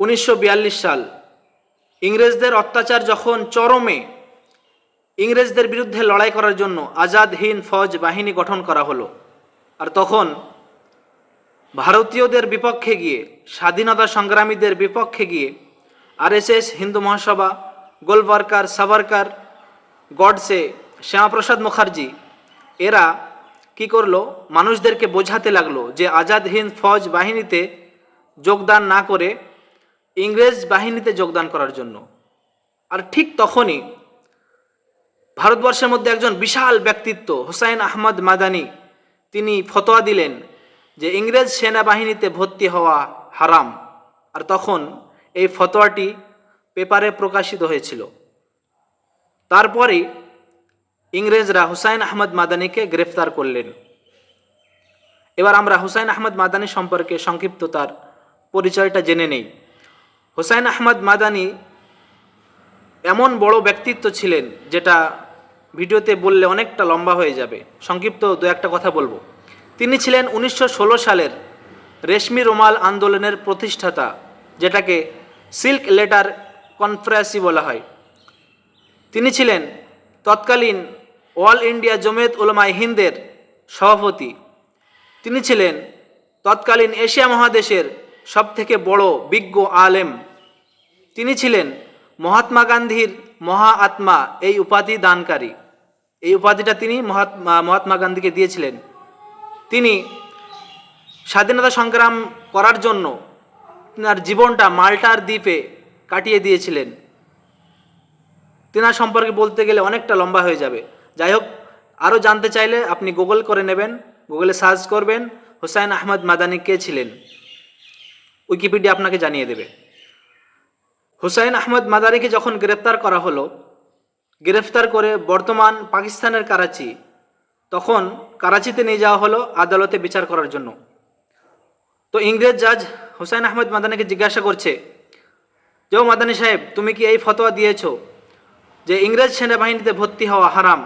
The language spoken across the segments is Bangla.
উনিশশো বিয়াল্লিশ সাল। ইংরেজদের অত্যাচার যখন চরমে, ইংরেজদের বিরুদ্ধে লড়াই করার জন্য আজাদ হিন্দ ফৌজ বাহিনী গঠন করা হলো। আর তখন ভারতীয়দের বিপক্ষে গিয়ে, স্বাধীনতা সংগ্রামীদের বিপক্ষে গিয়ে, আরএসএস, হিন্দু মহাসভা, গোলবার্কার সাভারকার গডসে শ্যামাপ্রসাদ মুখার্জি, এরা কি করল? মানুষদেরকে বোঝাতে লাগল যে আজাদ হিন্দ ফৌজ বাহিনীতে যোগদান না করে ইংরেজ বাহিনীতে যোগদান করার জন্য। আর ঠিক তখনই ভারতবর্ষের মধ্যে একজন বিশাল ব্যক্তিত্ব, হুসাইন আহমদ মাদানি, তিনি ফতোয়া দিলেন যে ইংরেজ সেনাবাহিনীতে ভর্তি হওয়া হারাম। আর তখন এই ফতোয়াটি পেপারে প্রকাশিত হয়েছিল। তারপরেই ইংরেজরা হুসাইন আহমদ মাদানিকে গ্রেফতার করলেন। এবার আমরা হুসাইন আহমদ মাদানি সম্পর্কে সংক্ষিপ্ত তার পরিচয়টা জেনে নেই। হুসাইন আহমদ মাদানি এমন বড় ব্যক্তিত্ব ছিলেন যেটা ভিডিওতে বললে অনেকটা লম্বা হয়ে যাবে। সংক্ষিপ্ত দু একটা কথা বলব। তিনি ছিলেন উনিশশো ষোলো সালের রেশমি রুমাল আন্দোলনের প্রতিষ্ঠাতা, যেটাকে সিল্ক লেটার কনফারেন্সি বলা হয়। তিনি ছিলেন তৎকালীন অল ইন্ডিয়া জমিয়ত উলামায়ে হিন্দের সভাপতি। তিনি ছিলেন তৎকালীন এশিয়া মহাদেশের সবথেকে বড় বিজ্ঞ আলেম। তিনি ছিলেন মহাত্মা গান্ধীর মহা আত্মা, এই উপাধি দানকারী। এই উপাধিটা তিনি মহাত্মা মহাত্মা গান্ধীকে দিয়েছিলেন। তিনি স্বাধীনতা সংগ্রাম করার জন্য তার জীবনটা মাল্টার দ্বীপে কাটিয়ে দিয়েছিলেন। তেনার সম্পর্কে বলতে গেলে অনেকটা লম্বা হয়ে যাবে। যাই হোক, আরও জানতে চাইলে আপনি গুগল করে নেবেন, গুগলে সার্চ করবেন, হুসাইন আহমদ মাদানি কে ছিলেন। উইকিপিডিয়া আপনাকে জানিয়ে দেবে। হুসাইন আহমদ মাদারিকে যখন গ্রেপ্তার করা হলো, গ্রেফতার করে বর্তমান পাকিস্তানের কারাচি, তখন কারাচিতে নিয়ে যাওয়া হলো আদালতে বিচার করার জন্য। তো ইংরেজ জাজ হুসাইন আহমদ মাদানিকে জিজ্ঞাসা করছে, যে মাদানি সাহেব, তুমি কি এই ফতোয়া দিয়েছ যে ইংরেজ সেনাবাহিনীতে ভর্তি হওয়া হারাম?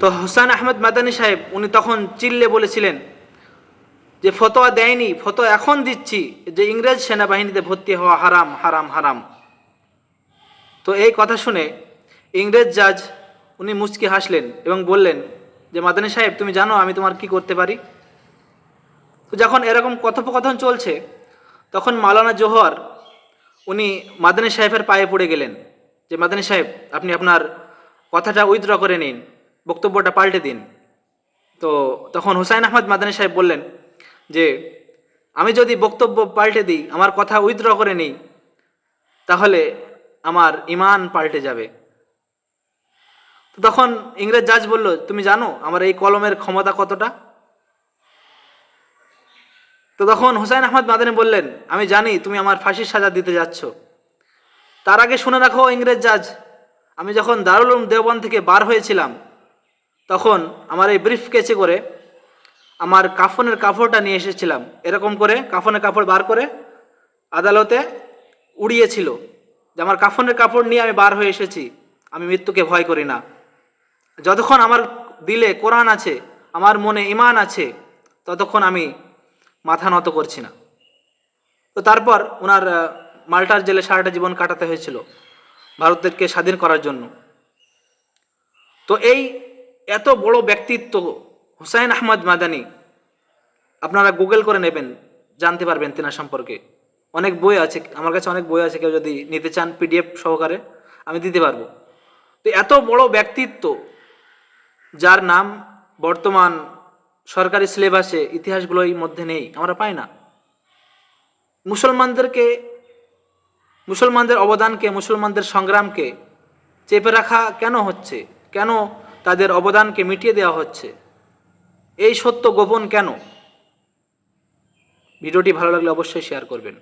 তো হুসাইন আহমদ মাদানি সাহেব, উনি তখন চিল্লে বলেছিলেন যে ফতোয়া দেয়নি, ফতোয়া এখন দিচ্ছি যে ইংরেজ সেনাবাহিনীতে ভর্তি হওয়া হারাম হারাম হারাম। তো এই কথা শুনে ইংরেজ জাজ উনি মুচকি হাসলেন এবং বললেন যে, মাদানী সাহেব, তুমি জানো আমি তোমার কি করতে পারি? তো যখন এরকম কথোপকথন চলছে, তখন মালানা জোহর উনি মাদানী সাহেবের পায়ে পড়ে গেলেন। যে, মাদানী সাহেব, আপনি আপনার কথাটা উইথড্র করে নিন, বক্তব্যটা পাল্টে দিন। তো তখন হুসাইন আহমদ মাদানী সাহেব বললেন যে, আমি যদি বক্তব্য পাল্টে দিই, আমার কথা উইথড্র করে নিই, তাহলে আমার ইমান পাল্টে যাবে। তো তখন ইংরেজ জাজ বলল, তুমি জানো আমার এই কলমের ক্ষমতা কতটা? তো তখন হুসাইন আহমদ মাদানী বললেন, আমি জানি তুমি আমার ফাঁসির সাজা দিতে যাচ্ছ। তার আগে শুনে রাখো ইংরেজ জাজ আমি যখন দারুল উলুম দেওবন্দ থেকে বার হয়েছিলাম, তখন আমার এই ব্রিফ কেচে করে আমার কাফনের কাপড়টা নিয়ে এসেছিলাম। এরকম করে কাফনের কাপড় বার করে আদালতে উড়িয়েছিল যে আমার কাফনের কাপড় নিয়ে আমি বার হয়ে এসেছি, আমি মৃত্যুকে ভয় করি না। যতক্ষণ আমার দিলে কোরআন আছে, আমার মনে ইমান আছে, ততক্ষণ আমি মাথা নত করছি না। তো তারপর ওনার মাল্টার জেলে সারাটা জীবন কাটাতে হয়েছিল ভারতকে স্বাধীন করার জন্য। তো এই এত বড় ব্যক্তিত্ব হুসাইন আহমদ মাদানি, আপনারা গুগল করে নেবেন, জানতে পারবেন তেনার সম্পর্কে। অনেক বই আছে, আমার কাছে অনেক বই আছে, কেউ যদি নিতে চান পিডিএফ সহকারে, আমি দিতে পারব। তো এত বড় ব্যক্তিত্ব, যার নাম বর্তমান সরকারি সিলেবাসে ইতিহাসগুলোর মধ্যে নেই, আমরা পাই না। মুসলমানদেরকে, মুসলমানদের অবদানকে, মুসলমানদের সংগ্রামকে চেপে রাখা কেন হচ্ছে? কেন তাদের অবদানকে মিটিয়ে দেওয়া হচ্ছে? এই সত্য গোপন কেন? ভিডিওটি ভালো লাগলে অবশ্যই শেয়ার করবেন।